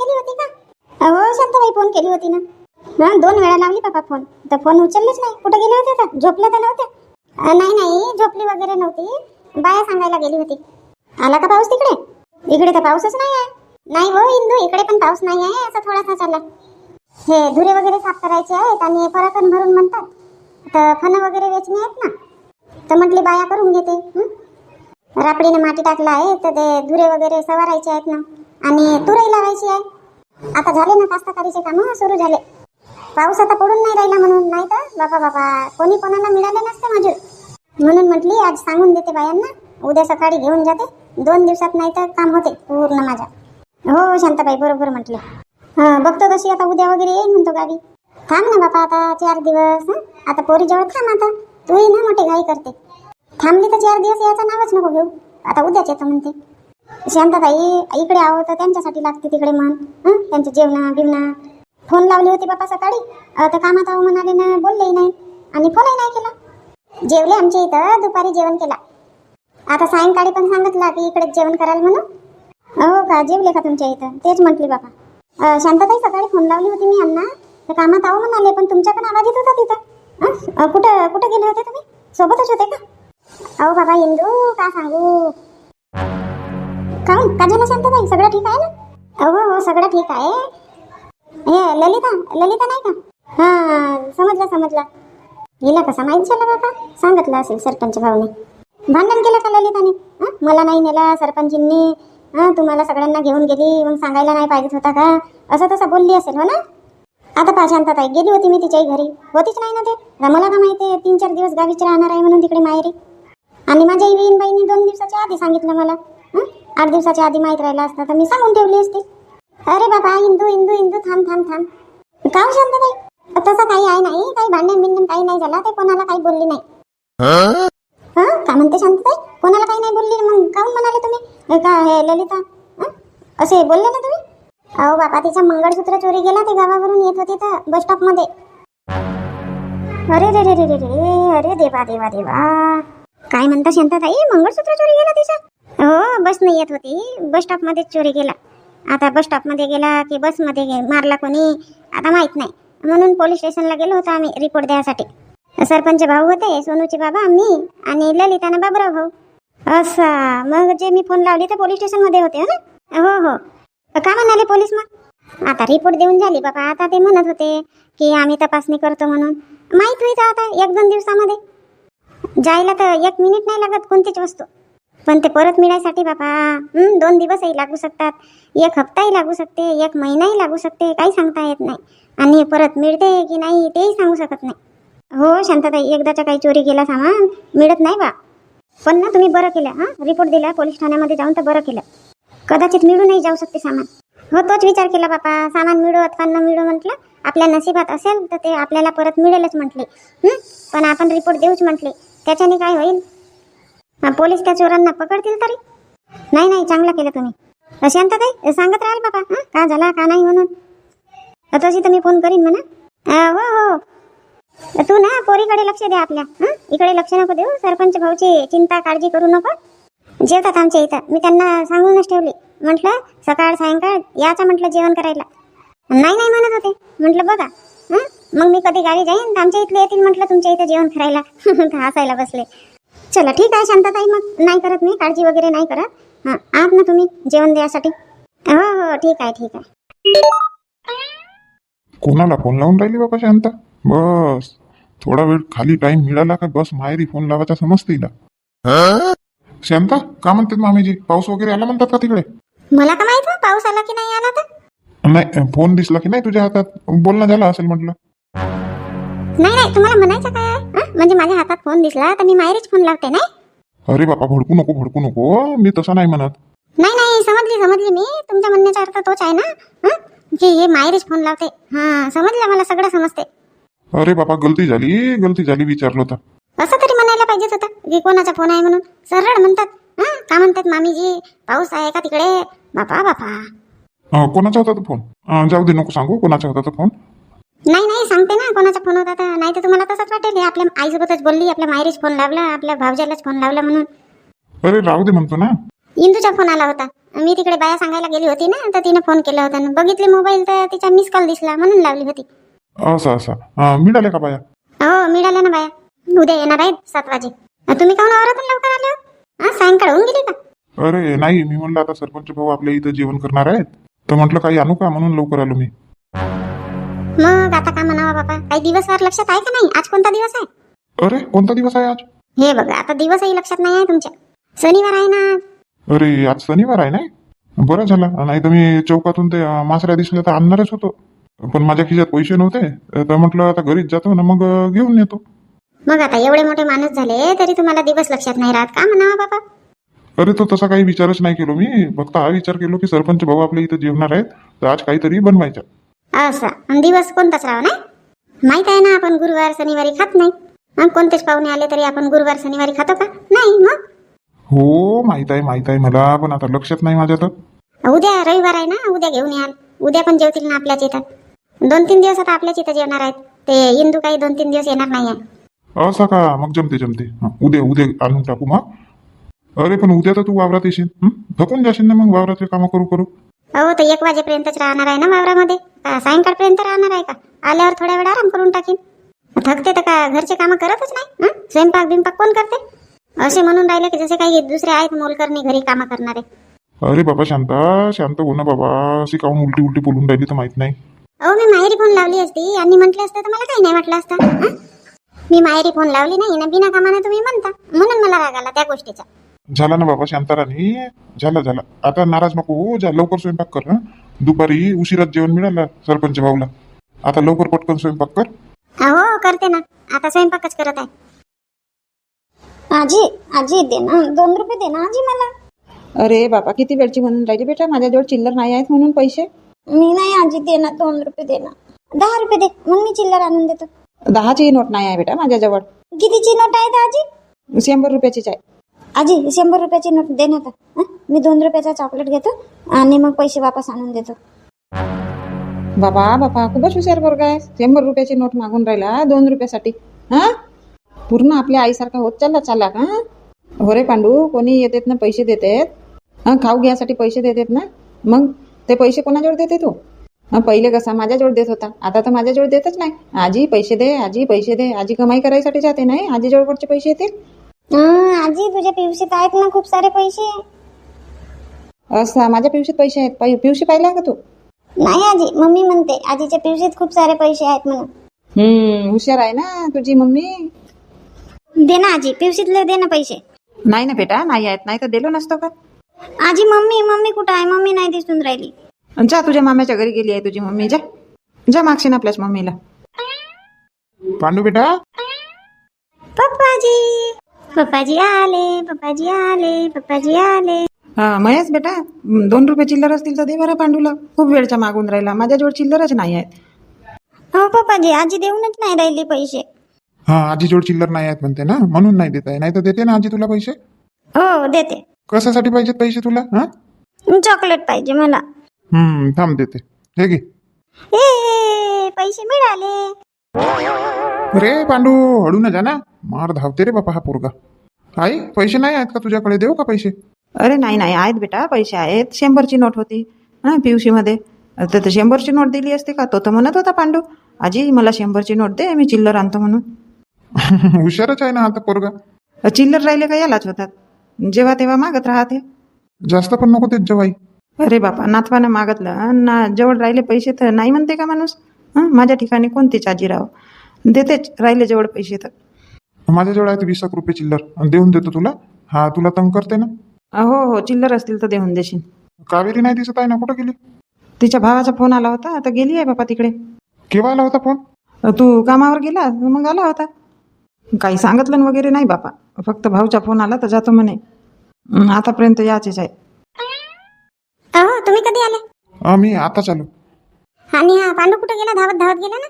केली होती का? हो शांताबाई फोन केली होती ना. हा दोन वेळा लावली बाबा फोन तर फोन उचललेच नाही. कुठे गेले होते तर झोपल्या तर नव्हत्या. नाही नाही झोपली वगैरे नव्हती. बाया सांगायला गेली होती. आला का पाऊस तिकडे? इकडे तर पाऊसच नाही आहे. नाही हो इंदू इकडे पण पाऊस नाही आहे असा थोडासा चालला हे धुरे वगैरे साफ करायचे आहेत आणि पराकन भरून म्हणतात. तर फन वगैरे वेचणे आहेत ना? तर म्हटली बाया करून घेते. हं? रापडीने माती टाकला आहे तर ते धुरे वगैरे सवारायचे आहेत ना? आणि तुरई लावायची आहे. आता झाले ना कास्तकारीचे कामं सुरू झाले. पाऊस आता पडून नाही राहिला म्हणून नाही तर बाबा बाबा कोणी कोणाला मिळाले नसते मजूर. म्हणून म्हटली आज सांगून देते बायांना उद्या सकाळी घेऊन जाते दोन दिवसात नाही तर काम होते पूर्ण माझ्या. हो शांताबाई बरोबर म्हटले. हा बघतो कशी आता उद्या वगैरे येईन म्हणतो गाडी थांब ना बापा आता चार दिवस आता आता पोरीजवळ थांब आता तूही ना मोठी घाई करते. थांबली तर चार दिवस याचं नावच नको घेऊ. आता उद्याच येतं म्हणते. शांताताई इकडे आहो तर त्यांच्यासाठी लागते तिकडे मन. हं? त्यांचे जेवणा बिवणा. फोन लावली होती बापा सकाळी. तर कामात आहो म्हणाले ना बोललेही नाही. आणि फोनही नाही केला. जेवले आमच्या इथं दुपारी जेवण केला. आता सायंकाळी पण सांगितलं की इकडे जेवण कराल म्हणून. हो का जेवले का तुमच्या इथं? तेच म्हटले बाबा शांताताई सकाळी फोन लावली होती मी यांना. तर कामात आहो म्हणाले पण तुमच्या पण आवाज येत होता तिथं. कुठं कुठं गेले होते तुम्ही? सोबतच होते का? अहो बाबा इंदू का सांगू? काऊन शांताबाई सगळं ठीक आहे ना? हो, हो हो सगळं ठीक आहे. हे ललिता ललिता नाही का? हा समजला समजला. हिला कसा माहीत झाला बाबा? सांगितलं असेल सरपंच भाऊने. भांडण केलं का ललिताने? मला नाही नेला सरपंचींनी. हा तुम्हाला सगळ्यांना घेऊन गेली मग सांगायला नाही पाहिजे होता का? असं तसं बोलली असेल हो ना? आता पहा शांताताई गेली होती मी तिच्याही घरी. होतीच नाही ना ते? मला का माहिती आहे तीन चार दिवस गावीच राहणार आहे म्हणून तिकडे माहेरी. आणि माझ्या बहिणी दोन दिवसाच्या आधी सांगितलं मला. आठ दिवसाच्या आधी माहीत राहिला असता तर मी सांगून ठेवली असती. अरे बाबा इंदू इंदू इंदू थांब थांब थांब. का हो शांताताई? तसं काही आहे नाही काही भांडण बिंडण काही नाही झालं ते कोणाला काही बोलली नाही. हा? का म्हणते शांतताई? कोणाला काही नाही बोलली मग काहून म्हणाले तुम्ही? हे का हे ललिता? असे बोलले ना तुम्ही? अहो बाबा तिचं मंगळसूत्र चोरी गेला ते गावावरून येत होते तर बस स्टॉपमध्ये अरे रे रे रे रे रे अरे देवा देवा देवा. काय म्हणता शांताताई? मंगळसूत्र चोरी गेला तिचं? हो बस नाही येत होती. बस स्टॉपमध्ये चोरी गेला आता बस स्टॉपमध्ये गेला की बसमध्ये गे- मारला कोणी? आता माहीत नाही. म्हणून पोलीस स्टेशनला गेलो होतो आम्ही रिपोर्ट द्यायसाठी. सरपंच भाऊ होते सोनूचे बाबा मी आणि ललिताना बाबराव भाऊ. असा मग जे मी फोन लावली तर पोलीस स्टेशनमध्ये होते हो ना? हो हो. का म्हणाले पोलीस मग? आता रिपोर्ट देऊन झाली बाबा. आता ते म्हणत होते की आम्ही तपासणी करतो म्हणून. माहीत होईल आता एक दोन दिवसामध्ये. जायला तर एक मिनिट नाही लागत कोणतीच वस्तू. पण ते परत मिळायसाठी बाबा दोन दिवसही लागू शकतात. एक हप्ताही लागू शकते एक महिनाही लागू शकते काही सांगता येत नाही. आणि परत मिळते की नाही तेही सांगू शकत नाही. हो शांतताई एकदाच्या काही चोरी गेला सामान मिळत नाही बा. पण ना तुम्ही बरं केलं हां? रिपोर्ट दिला पोलीस ठाण्यामध्ये जाऊन तर बरं केलं. कदाचित मिळू नाही जाऊ शकते सामान. हो तोच विचार केला बापा. सामान मिळू अथवा न मिळू म्हटलं आपल्या नशिबात असेल तर ते आपल्याला परत मिळेलच म्हटले. पण आपण रिपोर्ट देऊच म्हटले. त्याच्याने काय होईल? हा, पोलीस त्या चोरांना पकडतील तरी? नाही नाही चांगलं केलं तुम्ही. शांतताई सांगत राहाल बाबा हा? का झाला का नाही म्हणून? अ, तशी तर मी फोन करीन म्हणा. अ, हो हो. तू ना पोरीकडे लक्ष दे आपल्या हं? इकडे लक्ष नको देऊ सरपंच भाऊची चिंता काळजी करू नको. जेवतात आमच्या इथं. मी त्यांना सांगूनच ठेवली. म्हटलं सकाळ सायंकाळ याचं म्हटलं जेवण करायला. नाही नाही म्हणत होते. म्हटलं बघा हं? मग मी कधी गावी जाईन? तर आमच्या इथले येतील म्हटलं तुमच्या इथं जेवण करायला. हसायला बसले. चला ठीक आहे शांतताई मग नाही करत मी काळजी वगैरे नाही करत. हां आहात ना तुम्ही जेवण द्यासाठी. हो हो ठीक आहे ठीक आहे. कोणाला फोन लावून राहिली बाबा शांता? बस. थोडा वेळ खाली टाइम मिळाला का बस माहेरी फोन लावायचा समजते हिला शांता का म्हणतात मामीजी? पाऊस वगैरे आला म्हणतात का तिकडे? मला का माहीत हो, पाऊस आला की नाही आला तर? नाही फोन दिसला की नाही तुझ्या हातात? बोलणं झालं असेल म्हटलं. नाही नाही तुम्हाला म्हणायचं काय? म्हणजे माझ्या हातात फोन दिसला तर मी माहेरीच फोन लावते नाही? अरे बापा भडकू नको भडकू नको मी तसं नाही म्हणत. नाही नाही समजली समजली मी. तुमच्या म्हणण्याचा अर्थ तोच आहे ना? की हे माहेरीच फोन लावते. हा समजलं मला सगळं समजते. अरे बापा गलती झाली गलती झाली विचारलं तर असं तरी म्हणायला पाहिजेच होतं की कोणाचा फोन आहे म्हणून. सरळ म्हणतात हा? का म्हणतात मामीजी पाऊस आहे का तिकडे? बापा बापा. कोणाचा होता तो फोन जाऊ दे नको सांगू कोणाचा होता तो फोन नाही नाही सांगते ना कोणाचा फोन होता तर. नाही तर तुम्हाला तसंच वाटेल. हे आपल्या आईसोबतच बोलली आपल्या माहेरीच फोन लावला आपल्या भावजालाच फोन लावला म्हणून. अरे राहू दे म्हणतो ना. इंदूचा फोन आला होता. मी तिकडे बाया सांगायला गेली होती ना तर तिने फोन केला होता. बघितली मोबाईल तर तिचा मिस कॉल दिसला म्हणून लावली होती. असं असं. अं, मिळाले का बाया? हो मिळाल्या ना बाया. उद्या येणार आहेत सात वाजे. तुम्ही काहून आवरातून लवकर आले हो? हा सायंकाळ होऊन गेली का? अरे नाही मी म्हणलं आता सरपंच भाऊ आपल्या इथं जेवण करणार आहेत. तर म्हटलं काही आणू का? म्हणून लवकर आलो मी. मग आता का म्हणावा बाबा? काही दिवस वार लक्षात आहे का नाही? आज कोणता दिवस आहे? अरे कोणता दिवस आहे आज? हे बघा आता दिवसही लक्षात नाही आहे तुमच्या. शनिवार आहे ना आज. अरे आज शनिवार आहे नाही? बरं झालं. नाही तर मी चौकातून ते अं, मासऱ्या दिसल्या तर आणणारच होतो. पण माझ्या खिशात पैसे नव्हते तर म्हटलं आता घरीच जातो ना मग अं, घेऊन येतो मग आता एवढे मोठे माणूस झाले तरी तुम्हाला दिवस लक्षात नाही राहत का म्हणावा बाबा? अरे तो तसा काही विचारच नाही केलो मी. फक्त हा विचार केलो की सरपंच भाऊ आपल्या इथं जेवणार आहेत तर आज काहीतरी बनवायचं. असा. आणि दिवस कोणताच राव नाही? माहीत आहे ना आपण गुरुवार शनिवारी खात नाही. मग कोणतेच पाहुणे आले तरी आपण गुरुवार शनिवारी खातो का? नाही मग? हो माहीत आहे माहीत आहे. मला पण आता लक्षात नाही माझ्या तर. उद्या रविवार आहे ना उद्या घेऊन याल उद्या पण जेवतील ना आपल्याच इथं. दोन तीन दिवस आता आपल्याच इथं जेवणार आहेत. ते इंदू काही दोन तीन दिवस येणार नाही आहे असं का? मग जमते जमते. हं, उद्या उद्या आणून टाकू मग. अरे पण उद्या तर तू वावरात येशील. हं? थकून जाशील ना मग वावरातले कामं करू करू. हो तर एक वाजेपर्यंतच राहणार आहे ना वावरामध्ये? सायंकाळपर्यंत राहणार आहे का? आल्यावर थोड्या वेळ आराम करून टाकीन. थकते तर का? घरचे कामं करतच नाही? स्वयंपाक बिंपाक कोण करते? असे म्हणून राहिले की जसे काही दुसरे आहेत मोलकरणी घरी कामं करणारे. अरे बाबा शांता शांत हो ना बाबा. अशी काहून उलटी उलटी बोलून राहिली तर माहीत नाही. अहो मी माहेरी फोन लावली असती. आणि म्हटलं असतं तर मला काही नाही वाटलं असतं? मी माहेरी फोन लावली नाही ना बिना कामाने तुम्ही म्हणता. म्हणून मला राग आला त्या गोष्टीचा. झाला ना बाबा शांताराणी झालं झालं. आता नाराज नको हो जा लवकर स्वयंपाक कर हं? दुपारी उशिरात जेवण मिळालं सरपंच भाऊला. आता लवकर पटकन स्वयंपाक कर. हो करते ना. आता स्वयंपाकच करत आहे. आजी आजी दे ना. दोन रुपये दे ना आजी मला. अरे बाबा किती वेळची म्हणून राहिली बेटा? माझ्याजवळ चिल्लर नाही आहेत म्हणून पैसे. मी नाही आजी दे ना दोन रुपये दे ना. दहा रुपये दे मग मी चिल्लर आणून देतो. दहाची नोट नाही आहे बेटा माझ्याजवळ. कितीची नोट आहे आजी? शंभर रुपयाचीच आहे. आजी शंभर रुपयाची नोट दे ना आता. मी दोन रुपयाचा चॉकलेट घेतो आणि मग पैसे वापस आणून देतो. बाबा बाबा खूपच हुशार बरं काय शंभर रुपयाची नोट मागून राहिला दोन रुपयासाठी. हा? पूर्ण आपल्या आईसारखा होत चालला चालला का हो रे पांडू कोणी येतेत ना पैसे देतेत? हा खाऊ घ्यासाठी पैसे देतेत ना? मग ते पैसे कोणाजवळ देते तू? पहिले कसा माझ्याजवळ देत होता. आता तर माझ्याजवळ देतच नाही. आजी पैसे दे आजी पैसे दे. आजी कमाई करायसाठी जाते नाही? आजीजवळ कुठचे पैसे येतील? आजी तुझ्या पिवशीत आहेत ना खूप सारे पैसे. असं माझ्या पिवशीत पैसे आहेत. पायी पिवशी पाहिला का तू? नाही आजी मम्मी म्हणते आजीच्या पिवशीत खूप सारे पैसे आहेत म्हणून. हम्म हुशार आहे ना तुझी मम्मी? दे ना आजी पिवशीतले दे ना पैसे. नाही ना बेटा नाही आहेत. नाही तर दिलो नसतो का? आजी मम्मी मम्मी कुठं आहे? मम्मी नाही दिसून राहिली. जा तुझ्या माम्याच्या घरी गेली आहे तुझी मम्मी. जा. जा मागशील आपल्याच मम्मीला. पांडू बेटा? पप्पाजी पप्पाजी आले पप्पाजी आले पप्पाजी आले. हा महेश बेटा दोन रुपये चिल्लर असतील तर दे बरं पांडूला. खूप वेळच्या मागून राहिला. माझ्याजवळ चिल्लरच नाही आहेत. हो पप्पाजी आजी देऊनच नाही राहिली पैसे. हा आजी जोड चिल्लर नाही आहेत म्हणते ना? म्हणून नाही देत आहे. नाही तर देते ना आजी तुला पैसे? हो देते. कशासाठी पाहिजेत पैसे तुला हा? चॉकलेट पाहिजे मला. हम्म थांब देते. हे घे. ए पैसे मिळाले. रे पांडू हळू ना जा ना. मार धावते रे बापा हा पोरगा. आई पैसे नाही आहेत का तुझ्याकडे? देऊ का पैसे? अरे नाही नाही. आहेत बेटा पैसे आहेत. शंभरची नोट होती हां पिवशीमध्ये तर ते शंभरची नोट दिली असते का? तो तर म्हणत होता पांडू आजी मला शंभरची नोट दे मी चिल्लर आणतो म्हणून. हुशारच आहे ना आता पोरगा. चिल्लर राहिले का? यालाच होतात. जेव्हा तेव्हा मागत राहते. जास्त पण नको देत जवाई अरे बापा नातवानं मागितलं. ना जवळ राहिले पैसे तर नाही म्हणते का माणूस? हं? माझ्या ठिकाणी कोणतीच आजी राव देतेच राहिले जवळ पैसे तर. माझ्याजवळ आहेत वीस एक रुपये चिल्लर. आणि देऊन देतो तुला. हा तुला तंग करते ना? हो हो चिल्लर असतील तर देऊन देशील. कावेरी नाही दिसत आहे ना? कुठं गेली? तिच्या भावाचा फोन आला होता. आता गेली आहे बापा तिकडे. केव्हा आला होता फोन? तू कामावर गेला? मग आला होता. काही सांगितलं न वगैरे नाही बापा. फक्त भाऊचा फोन आला तर जातो म्हणे. हं, आतापर्यंत याचेच आहे. अहो तुम्ही कधी आले? हा, मी आताच आलो. आणि हा पांडू कुठे गेला? धावत धावत गेला ना?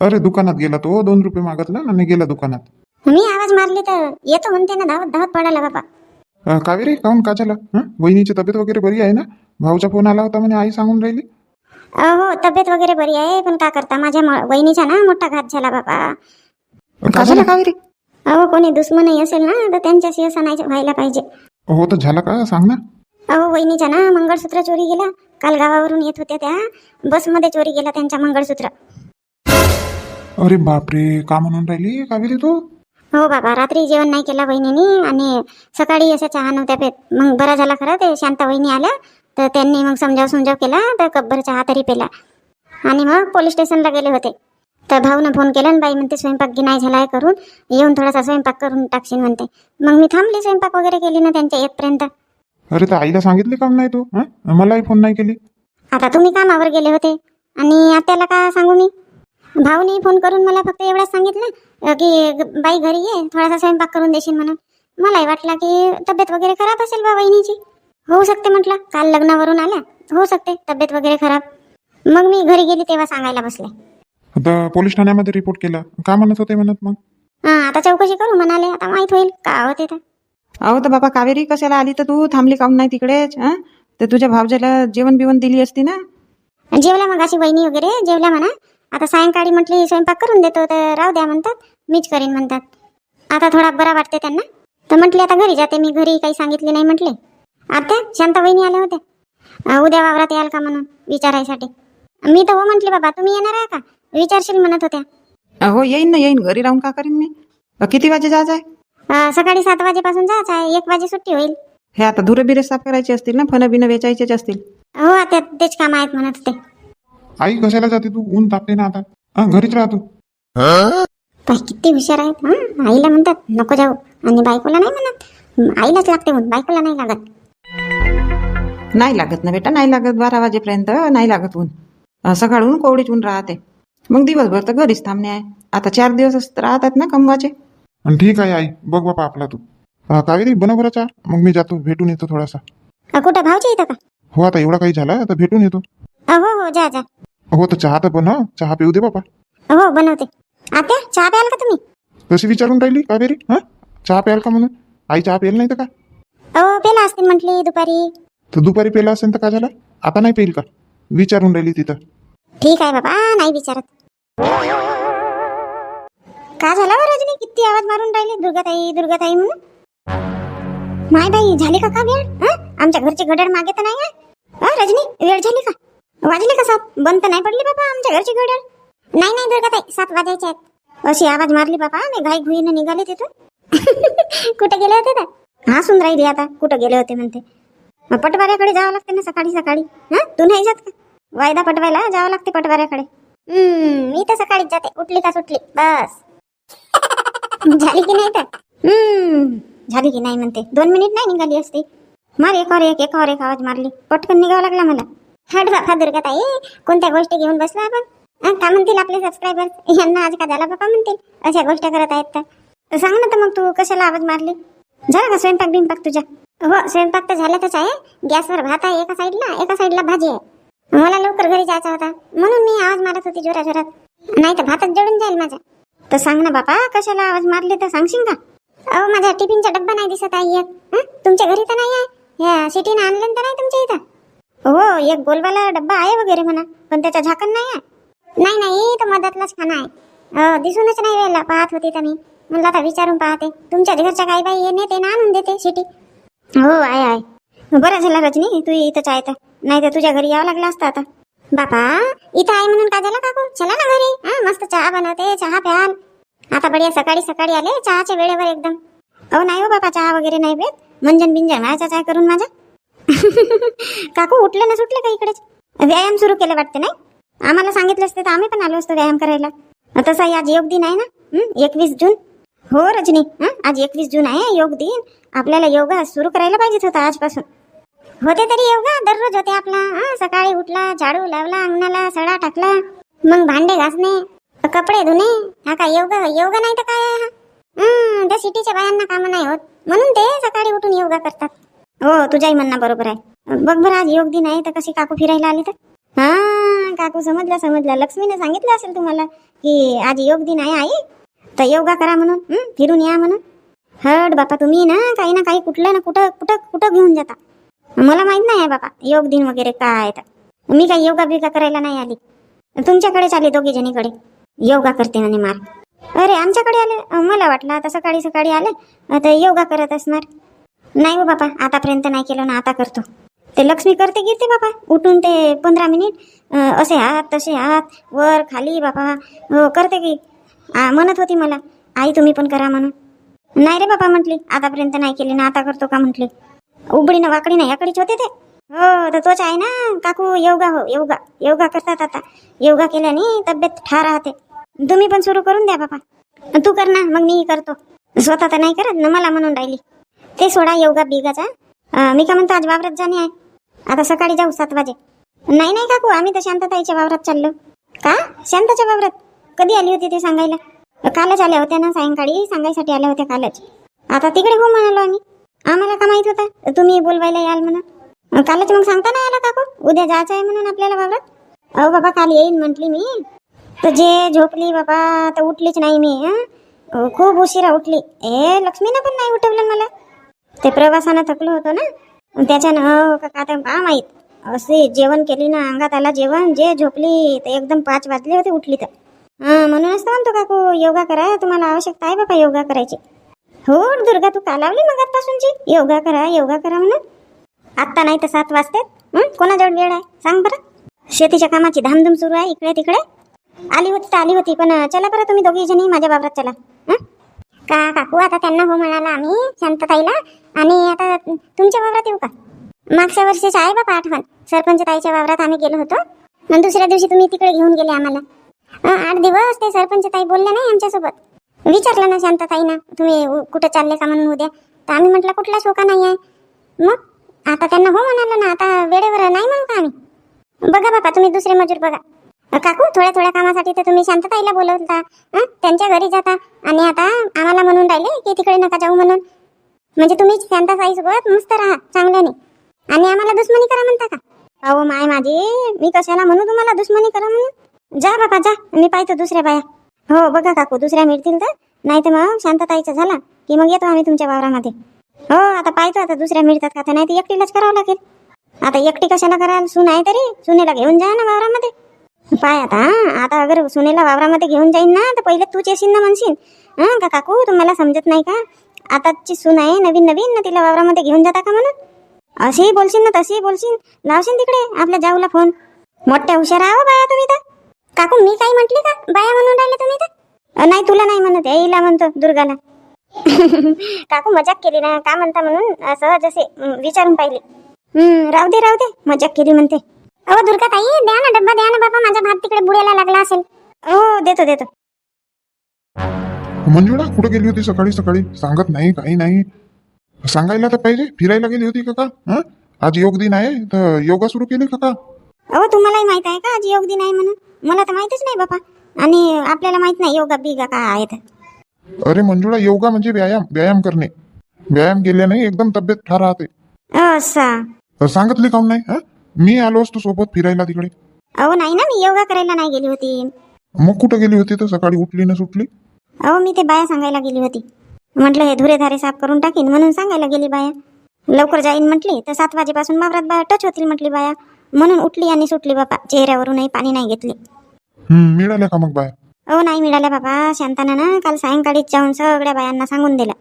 अरे दुकानात गेला तो. दोन रुपये मागितला आणि गेला दुकानात. मी आवाज मारली तर येतो म्हणते ना धावत धावत पडायला बाबा. अं, कावेरी काहून का झालं हं? वहिनीची तब्येत वगैरे बरी आहे ना? भाऊचा फोन आला होता म्हणे आई सांगून राहिली. हो तब्येत वगैरे बरी आहे पण का करता? माझ्या म- वहिनीचा ना मोठा घात झाला बाबा. का का झालं कावेरी? अहो कोणी दुश्मनही असेल ना तर त्यांच्याशी असं नाही व्हायला पाहिजे. हो तर झाला का? सांग ना. अहो वहिनीच्या ना मंगळसूत्र चोरी गेला काल गावावरून येत होत्या त्या. बसमध्ये चोरी गेला त्यांच्या मंगळसूत्र. अरे बापरे का म्हणून राहिली कावेरी तू? हो बाबा रात्री जेवण नाही केला वहिनीनी आणि सकाळी अशा चहा नव्हत्या पेत. मग बरा झाला खरं ते शांता वहिनी आल्या. तर त्यांनी मग समजाव समजाव केला तर कब्बर चहा तरी पेला. आणि मग पोलीस स्टेशनला गेले होते. तर भाऊनं फोन केला आणि बाई म्हणते स्वयंपाक गी नाही झाला आहे करून येऊन थोडासा स्वयंपाक करून टाकशील म्हणते. मग मी थांबली स्वयंपाक वगैरे केली ना त्यांच्या येतपर्यंत. अरे तर आईला सांगितले काम नाही तू हं? मलाही फोन नाही केली. आता तुम्ही कामावर गेले होते आणि आत्याला का सांगू मी? भाऊनी फोन करून मला फक्त एवढंच सांगितलं अं, की ग- बाई घरी ये थोडासा स्वयंपाक करून देशील म्हणून. मलाही वाटलं की तब्येत वगैरे खराब असेल बा वहिनीची. होऊ शकते म्हटलं काल लग्नावरून आल्या होऊ शकते तब्येत वगैरे खराब. मग मी घरी गेली तेव्हा सांगायला बसले. आता पोलीस ठाण्यामध्ये रिपोर्ट केला. का म्हणत होते म्हणत मग? हां आता चौकशी करू म्हणाले आता माहीत होईल का होते तर अहो तर बाबा कावेरी कशाला आली? तर तू थांबली काऊन नाही तिकडेच हं? तर तुझ्या भावजाला जेवण बिवण दिली असती ना? जेवल्या मग अशी वहिनी वगैरे जेवल्या म्हणा. आता सायंकाळी म्हटली स्वयंपाक करून देतो तर राहू द्या म्हणतात. मीच करीन म्हणतात. आता थोडा बरा वाटते त्यांना. तर म्हटली आता घरी जाते. मी घरी काही सांगितले नाही म्हटले. आता शांता वहिनी आल्या होत्या. उद्या वावरात याल का म्हणून विचारायसाठी. मी तर हो म्हटली बाबा तुम्ही येणार आहे का? विचारशील म्हणत होत्या. अहो येईन ना येईन. घरी राहून का करीन मी? किती वाजे जायचं आहे अं, सकाळी सात वाजेपासून जायचं आहे. एक वाजे सुट्टी होईल. हे आता धुरे बिरे साफ करायचे असतील ना? फन बिनं वेचायचेच असतील. हो आता तेच काम आहेत म्हणत होते आई कशाला जाते तू? ऊन तापते ना आता. हा घरीच राहतो किती हुशार आहेत हा? आईला म्हणतात नको जाऊ. आणि बायकोला नाही म्हणत. आईलाच लागते म्हणून बायकोला नाही लागत. नाही लागत ना बेटा नाही लागत. बारा वाजेपर्यंत नाही लागत ऊन. अ, सकाळहून कोवडीच ऊन राहते. मग दिवसभर तर घरीच थांबणे आहे. आता चार दिवस राहतात ना कमवाचे? आणि ठीक आहे आई. बघ बापा आपला तू. कावेरी बनव बरं चहा. मग मी जातो भेटून येतो थोडासा. अ, कुठं? भाऊच्या इथं का? हो आता एवढा काही झाला तर भेटून येतो. अ, हो हो जा जा. हो तर चहा तर बनव चहा पिऊ दे बापा. हो बनवते. आत्या चहा प्याल का तुम्ही? कशी विचारून राहिली कावेरी? हा? चहा प्याल का म्हणून? आई चहा प्यायला नाही तर का? अहो पेला असतील म्हटली दुपारी. तर दुपारी पेला असेल तर का झाला? आता नाही पेईल का? विचारून राहिली तिथं. ठीक आहे बाबा नाही विचारत. का झाला बरं रजनी? किती आवाज मारून राहिली? दुर्गाताई दुर्गाताई म्हणून? माय बाई झाली का का वेळ? आमच्या घरचे घड्याळ मागे तर नाही आहे? अ, रजनी वेळ झाली का? वाजली का सात बंद तर नाही पडली बाबा आमच्या घरची घड्याळ नाही नाही दुर्गाताई सात वाजायचे आहेत. अशी आवाज मारली बाबा मी घाई घुईनं निघाले तिथून. कुठे गेले होते का हा सुन राहिली आता कुठं गेले होते म्हणते. मग पटवाऱ्याकडे जावं लागते ना सकाळी सकाळी? हा? तू नाही जात का? वायदा पटवायला जावं लागते पटवाऱ्याकडे. मी तर सकाळीच जाते. उठली का सुटली? बस. झाली की नाही तर हम्म. झाली की नाही म्हणते. दोन मिनिट नाही निघाली असती. मार एकावर एक एकावर एक आवाज मारली. पटकन निघावं लागला मला. हट बापा दुर्गाताई कोणत्या गोष्टी घेऊन बसला आपण? का म्हणतील आपले सबस्क्रायबर यांना आज का झाला बापा म्हणतील? अशा गोष्टी करत आहेत तर. सांग ना तर मग तू कशाला आवाज मारली? झाला का स्वयंपाक बिंपाक तुझ्या हो स्वयंपाक तर झालाच आहे. गॅसवर भात आहे एका साईडला एका साईडला भाजी आहे. मला लवकर घरी जायचा होता. म्हणून मी आवाज मारत होती जोरा जोरात नाही तर भातच जळून जाईल माझा. तर सांग ना बापा कशाला आवाज मारली तर सांगशील का? अहो माझा टिफिनचा डब्बा नाही दिसत आहे एक. हं? तुमच्या घरी तर नाही आहे? ह्या सिटीनं आणलं तर नाही तुमच्या इथं? हो एक गोलवाला डब्बा आहे वगैरे म्हणा पण त्याचं झाकण नाही आहे. नाही नाही तो मधातलाच खाना आहे. दिसूनच नाही वेळेला पाहत होती तर मी. म्हणलं आता विचारून पाहते. तुमच्या घरच्या काही बाई येणे ते ना आणून देते सिटी. हो आहे आहे. बरं झालं रजनी तू इथंच आहे तर. नाही तर तुझ्या घरी यावं लागलं असतं आता. बापा इथं आहे म्हणून का झालं काकू? चला ना घरी. हा मस्त चहा बनवते चहा प्याल आता बढिया सकाळी सकाळी आले चहाच्या वेळेवर एकदम. अहो नाही हो बापा चहा वगैरे नाही भेट मंजन बिंजन व्हायचा चहा करून माझा. काकू उठले ना सुटले का इकडेच व्यायाम सुरू केलं वाटते नाही? आम्हाला सांगितलं असते तर आम्ही पण आलो असतो व्यायाम करायला. तसं आज योग दिन आहे ना? एकवीस जून. हो रजनी. आज एकवीस जून आहे योग दिन. आपल्याला योगा सुरू करायला पाहिजेत होता आजपासून. होते तरी योगा दररोज होते आपला. हा सकाळी उठला झाडू लावला अंगणाला सडा टाकला मग भांडे घासणे कपडे धुणे. हा काय योगा योगा नाही तर काय आहे हा? त्या सिटीच्या बायांना कामं नाही होत. म्हणून ते सकाळी उठून योगा करतात. हो तुझ्याही म्हणणं बरोबर आहे. बघ बरं आज योग दिन आहे तर कशी काकू फिरायला आली तर? हा काकू समजलं समजलं. लक्ष्मीने सांगितलं असेल तुम्हाला की आज योग दिन आहे आई. तर योगा करा म्हणून फिरून या म्हणून. हट बापा तुम्ही ना काही ना काही कुठलं ना कुठं कुठं कुठं घेऊन जाता. मला माहीत नाही आहे बापा योग दिन वगैरे काय तर. मी काय योगा बिगा करायला नाही आली. तुमच्याकडेच आली दोघी जणीकडे. योगा करते म्हणे मार. अरे आमच्याकडे आले मला वाटलं आता सकाळी सकाळी आले आता योगा करत असणार. नाही हो बापा आतापर्यंत नाही केलं ना आता करतो. ते लक्ष्मी करते गिरते बापा उठून ते पंधरा मिनिट असे हात तसे हात वर खाली बापा हो करते की. म्हणत होती मला आई तुम्ही पण करा म्हणून. नाही रे बापा म्हटली. आतापर्यंत नाही केली ना आता करतो का? म्हटली. उबडी ना वाकडी ना याकडीच होते ते हो तर तोच आहे ना काकू योगा हो योगा योगा करतात आता योगा केल्याने तब्येत ठार राहते तुम्ही पण सुरू करून द्या बापा तू कर ना मग मी करतो स्वतः तर नाही करत ना मला म्हणून राहिली ते सोडा योगा बिगाचा मी का म्हणतो आज वावरात जाणे आहे आता सकाळी जाऊ सात वाजे नाही नाही काकू आम्ही तर शांतताईच्या वावरात चाललो का शांताच्या वावरात कधी आली होती ते सांगायला कालच आल्या होत्या ना सायंकाळी सांगायसाठी आल्या होत्या कालच आता तिकडे हो म्हणालो आम्ही आम्हाला का माहीत होता? तुम्ही बोलवायला याल म्हणून. कालच मग सांगता नाही आला काकू? उद्या जायचं आहे म्हणून आपल्याला वावरात? अहो बाबा काल येईन म्हटली मी. तर जे झोपली बाबा तर उठलीच नाही मी खूप उशिरा उठली. ए लक्ष्मीनं पण नाही उठवलं मला. ते प्रवासानं थकलो होतो ना. त्याच्यानं हो, हो का आता का माहीत. असे जेवण केली ना अंगात आला जेवण. जे झोपली ते एकदम पाच वाजले होते उठली तर. हां म्हणूनच तर म्हणतो काकू योगा करा. तुम्हाला आवश्यकता आहे बाबा योगा करायची. हो दुर्गा तू का लावली मग आतापासूनची योगा करा योगा करा म्हणून. आत्ता नाही तर सात वाजतात. कोणाजवळ वेळ आहे? सांग बरं. शेतीच्या कामाची धामधूम सुरू आहे इकडे तिकडे. आली होती तर आली होती पण चला बरं तुम्ही दोघी जणी माझ्या बाबरात चला. का काकू आता त्यांना हो म्हणाला आम्ही शांतताईला. आणि आता तुमच्या वावरात येऊ का? मागच्या वर्षीच आहे बाबा आठवण सरपंच ताईच्या वावरात आम्ही गेलो होतो. मग दुसऱ्या दिवशी तुम्ही तिकडे घेऊन गेले आम्हाला. आठ दिवस ते सरपंच ताई बोलल्या नाही आमच्यासोबत. विचारलं ना शांतताईनं तुम्ही कुठं चालले का म्हणून उद्या? तर आम्ही म्हटलं कुठला शोका नाही आहे मग आता त्यांना हो म्हणालं ना आता वेळेवर नाही म्हणू का आम्ही? बघा बाबा तुम्ही दुसरे मजूर बघा. काकू थोड्या थोड्या कामासाठी तर तुम्ही शांतताईला बोलवता त्यांच्या घरी जाता आणि आता आम्हाला म्हणून राहिले की तिकडे नका जाऊ म्हणून. म्हणजे तुम्ही शांताताईसोबत मस्त राहा चांगल्याने. आणि आम्हाला दुश्मनी करा म्हणता का? अहो माय माझी मी कशाला म्हणू तुम्हाला दुश्मनी करा म्हणून? जा बाबा जा मी पाहतो दुसऱ्या बाया. हो बघा काकू दुसऱ्या मिळतील तर. नाही तर मग शांतताईचा झाला की मग येतो आम्ही तुमच्या वावरामध्ये. हो आता पाहतो आता दुसऱ्या मिळतात का तर नाही तर एकटीलाच करावं लागेल. आता एकटी कशाला कराल? सून आहे तरी. सुनेला घेऊन जा ना वावरामध्ये. पाय आता आता अगर सुनेला वावरामध्ये घेऊन जाईन ना तर पहिले तूच येशील ना म्हणशील. हां का काकू तुम्हाला समजत नाही का? आताची सून आहे नवीन नवीन ना तिला वावरामध्ये घेऊन जाता का म्हणून? असेही बोलशील ना तसेही बोलशील. लावशील तिकडे आपल्या जाऊला फोन. मोठ्या हुशार आहो बाया तुम्ही तर. काकू मी काही म्हटली का? बाया म्हणून राहिले तुम्ही तर? नाही तुला नाही म्हणत. येईला म्हणतो दुर्गाला. काकू मजाक केली ना? का म्हणता म्हणून? असं सहज असे विचारून पाहिले. हम्म राहू दे राहू दे मजाक केली म्हणते. अहो दुर्गा ताई द्या ना डब्बा द्या ना बाबा माझा भात तिकडे बुडायला लागला असेल. हो देतो देतो. मंजुळा कुठे गेली होती सकाळी सकाळी? सांगत नाही काही नाही. सांगायला तर पाहिजे. फिरायला गेली होती का का? आज योग दिन आहे तर योगा सुरू केली का का? अहो तुम्हालाही माहीत आहे का? आज योग दिन आहे म्हणून. मला तर माहितच नाही बाबा आणि आपल्याला माहीत नाही योगा बिगा काय आहे तर अरे मंजुळा योगा म्हणजे व्यायाम व्यायाम करणे. व्यायाम केल्याने एकदम तब्येत ठार राहते. असा. तर सांगितले काऊन नाही? हं? मी आलो असतो सोबत फिरायला तिकडे. अहो नाही ना मी योगा करायला नाही गेली होती. मग कुठं गेली होती तर सकाळी उठली ना सुटली? अहो मी ते बाया सांगायला गेली होती. म्हटलं हे धुरे धारे साफ करून टाकीन. म्हणून सांगायला गेली बाया. लवकर जाईन म्हटली तर सात वाजेपासून वावरात बाया टच होतील म्हटली बाया. म्हणून उठली आणि सुटली बापा. चेहऱ्यावरूनही पाणी नाही घेतली. हम्म मिळाल्या का मग बाया? अहो नाही मिळाल्या बाबा शांतानं ना काल सायंकाळीच जाऊन सगळ्या बायांना सांगून दिलं.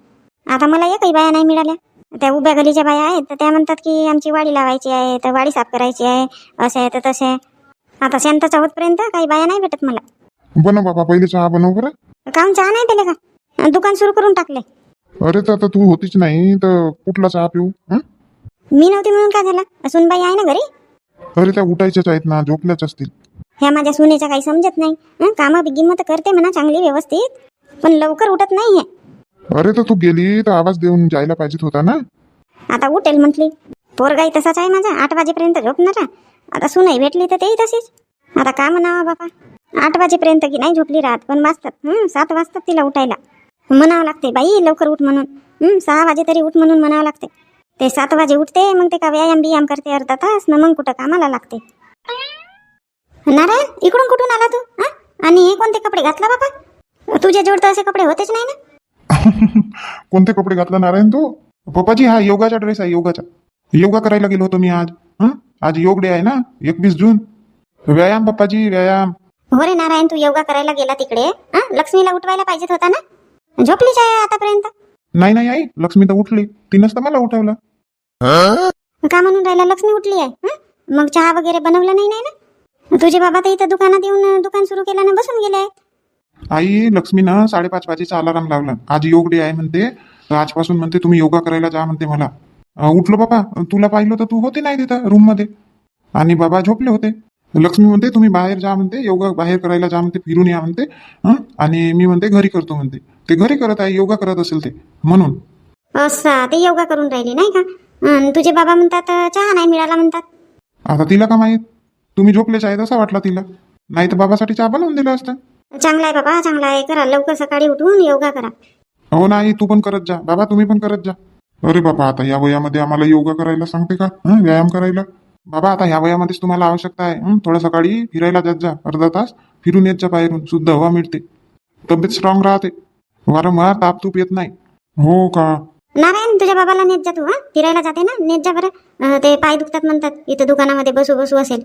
आता मला एकही बाया नाही मिळाल्या. त्या उभ्या गलीच्या बाया आहेत. तर त्या म्हणतात की आमची वाडी लावायची आहे तर वाडी साफ करायची आहे. असे आहे तर तसे आहे. आता शांताचा होतपर्यंत काही बाया नाही भेटत मला. बनव बाबा पहिले चहा बनव बरं. काहून चहा नाही पेले का? दुकान सुरू करून टाकले. अरे तर आता तू होतीच नाही तर कुठला चहा पिऊ? हं? मी नव्हती म्हणून काय झालं? सुनबाई आहे ना घरी? अरे त्या उठायच्याच आहेत ना झोपल्याच असतील. ह्या माझ्या सुनेच्या काही समजत नाही. हं, कामं बिगिम तर करते म्हणा चांगली व्यवस्थित पण लवकर उठत नाही अरे तर तू गेली तर आवाज देऊन जायला पाहिजेत होता ना? आता उठेल म्हटली. पोरगाई तसाच आहे माझा आठ वाजेपर्यंत झोपणारा. आता सुनाई भेटली तर तेही तशीच. आता का म्हणावा बापा. आठ वाजेपर्यंत की नाही झोपली राहत पण वाजतात. हं, सात वाजतात तिला उठायला. म्हणावं लागते बाई लवकर उठ म्हणून. हं, सहा वाजे तरी उठ म्हणून म्हणावं लागते. ते सात वाजे उठते मग ते का व्यायाम बियाम करते अर्धा तास न मग कुठं कामाला लागते. नारायण इकडून कुठून आला तू? हा? आणि हे कोणते कपडे घातला बापा? तुझ्या जोड तर असे कपडे होतेच नाही ना? कोणते कपडे घातला नारायण तू? पप्पाजी हा योगाचा ड्रेस आहे योगाचा. योगा करायला गेलो होतो मी आज. हं? आज योग डे आहे ना एकवीस जून. व्यायाम पप्पाजी व्यायाम. हो रे नारायण तू योगा करायला गेला तिकडे. हा? लक्ष्मीला उठवायला पाहिजेत होता ना? झोपलीच आहे आतापर्यंत? नाही नाही आई लक्ष्मी तर उठली. तिनंच तर मला उठवलं. का म्हणून राहिला? लक्ष्मी उठली आहे हं? मग चहा वगैरे बनवलं नाही नाही ना? तुझे बाबा तर इथं दुकानात येऊन अं, दुकान सुरू केल्यानं बसून गेले आहेत. आई लक्ष्मीनं साडेपाच वाजेचा अलाराम लावला. आज योग डे आहे म्हणते. तर आजपासून म्हणते तुम्ही योगा करायला जा म्हणते मला. अं, उठलो बाबा. तुला पाहिलं तर तू होते नाही तिथं रूममध्ये आणि बाबा झोपले होते. लक्ष्मी म्हणते तुम्ही बाहेर जा म्हणते. योगा बाहेर करायला जा म्हणते. फिरून या म्हणते. हं? आणि मी म्हणते घरी करतो म्हणते. ते घरी करत आहे योगा करत असेल ते. म्हणून. असं ते योगा करून राहिली नाही का? अन् तुझे बाबा म्हणतात चहा नाही मिळाला म्हणतात. आता तिला का माहीत? तुम्ही झोपलेच आहेत असं वाटलं तिला. नाही तर बाबासाठी चहा बनवून दिला असता. चांगला आहे बाबा चांगला आहे. करा लवकर सकाळी उठून योगा करा. हो नाही तू पण करत जा. बाबा तुम्ही पण करत जा. अरे बाबा आता या वयामध्ये आम्हाला योगा करायला सांगते का? हं, व्यायाम करायला? बाबा आता या वयामध्येच तुम्हाला आवश्यकता आहे. हं, थोडं सकाळी फिरायला जात जा अर्धा तास. फिरून येत जा बाहेरून. शुद्ध हवा मिळते. तब्येत स्ट्रॉंग राहते. वारंवार ताप तूप येत नाही. हो का? नारायण तुझ्या बाबाला नेत जा तू हा? फिरायला जाते ना? नेत जा बरं. ते पाय दुखतात म्हणतात. इथं दुकानामध्ये बसू बसू असेल.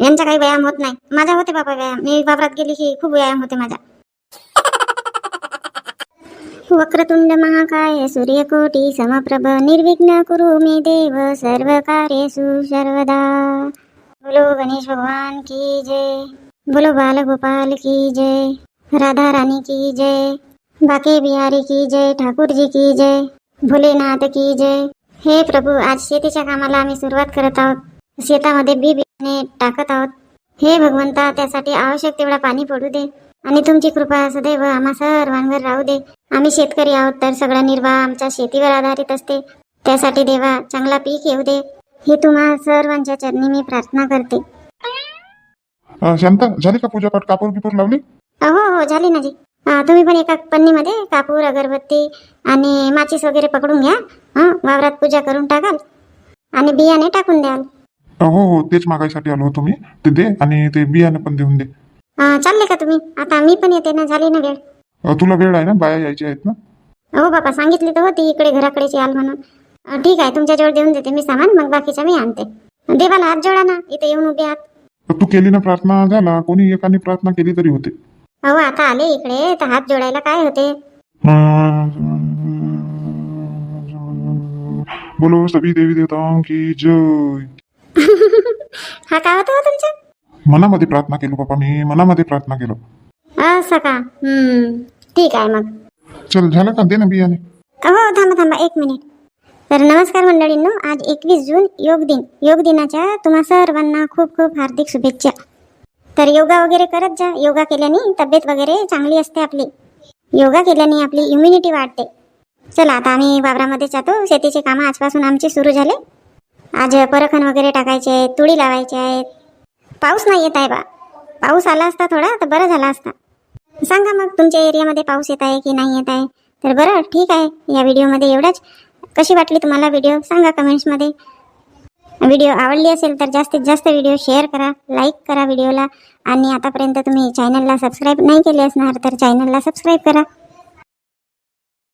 यांचा काही व्यायाम होत नाही. माझा होते बाबा व्यायाम. मी वावरात गेली की खूप व्यायाम होते माझा. वक्रतुंड महाकाय सूर्यकोटी समप्रभ निर्विघ्न कुरु मे देव सर्व कार्येषु सर्वदा. बोलो गणेश भगवान की जय. बोलो बाल गोपाल की जय. राधा रानी की जय. बाके बिहारी की जय ठाकुर जी की जय भोलेनाथ की जय. हे प्रभू आज शेतीच्या कामाला आम्ही सुरुवात करत आहोत. शेतामध्ये बी बियाणे टाकत आहोत. हे भगवंता त्यासाठी आवश्यक तेवढा पाणी पडू दे. आणि तुमची कृपा सदैव आम्हा सर्वांवर राहू दे. आम्ही शेतकरी आहोत तर सगळा निर्वाह आमच्या शेतीवर आधारित असते. त्यासाठी देवा चांगला पीक येऊ दे. ही तुम्हा सर्वांच्या चरणी मी प्रार्थना करते. शांता झाली का पूजा पाठ? कापूर बिपूर लावली? हो हो झाली ना जी. तुम्ही पण एका पन्नीमध्ये कापूर अगरबत्ती आणि माचीस वगैरे पकडून घ्या. हं वावरात पूजा करून टाकाल आणि बियाणे टाकून द्याल. हो हो तेच मागायसाठी आलो होतो मी. ते दे आणि ते बियाणे पण देऊन दे. अं, चालले का तुम्ही? आता मी पण येते ना झाली ना वेळ. अं, तुला वेळ आहे ना? बाया यायच्या आहेत ना? हो बाबा सांगितली तर होती इकडे घराकडेच याल म्हणून. अं, ठीक आहे तुमच्याजवळ देऊन देते मी सामान मग बाकीच्या मी आणते. देवाला हात जोडा ना इथे येऊन उभे आहात. तर तू केली ना प्रार्थना झाला. कोणी एकाने प्रार्थना केली तरी होते. हो आता आले इकडे तर हात जोडायला काय होते? बोलो सभी देवी देवताओं की जय. हा काय होतं हो तुमच्या मनामध्ये प्रार्थना केलो बाबा मी मनामध्ये प्रार्थना केलो. असं का? हम्म ठीक आहे मग. चल झालं का? दे ना बियाणे. हो थांबा थांबा एक मिनिट. तर नमस्कार मंडळींनो आज एकवीस जून योग दिन. योग दिनाच्या तुम्हा सर्वांना खूप खूप हार्दिक शुभेच्छा. तर योगा वगैरे करत जा. योगा केल्याने तब्येत वगैरे चांगली असते आपली. योगा केल्याने आपली इम्युनिटी वाढते. चला आता आम्ही वावरामध्ये जातो. शेतीचे कामं आजपासून आमचे सुरू झाले. आज परखण वगैरे टाकायचे आहेत तुळी लावायचे आहेत. पाऊस नाही येत आहे बा. पाऊस आला असता थोडा तर बरं झाला असता. सांगा मग तुमच्या एरियामध्ये पाऊस येत आहे की नाही येत आहे? तर बरं ठीक आहे. या व्हिडिओमध्ये एवढंच. कशी वाटली तुम्हाला व्हिडिओ सांगा कमेंट्समध्ये व्हिडिओ आवडली असेल तर जास्तीत जास्त व्हिडिओ शेअर करा लाईक करा व्हिडिओला आणि आतापर्यंत तुम्ही चॅनलला सबस्क्राईब नाही केले असणार तर चॅनलला सबस्क्राईब करा.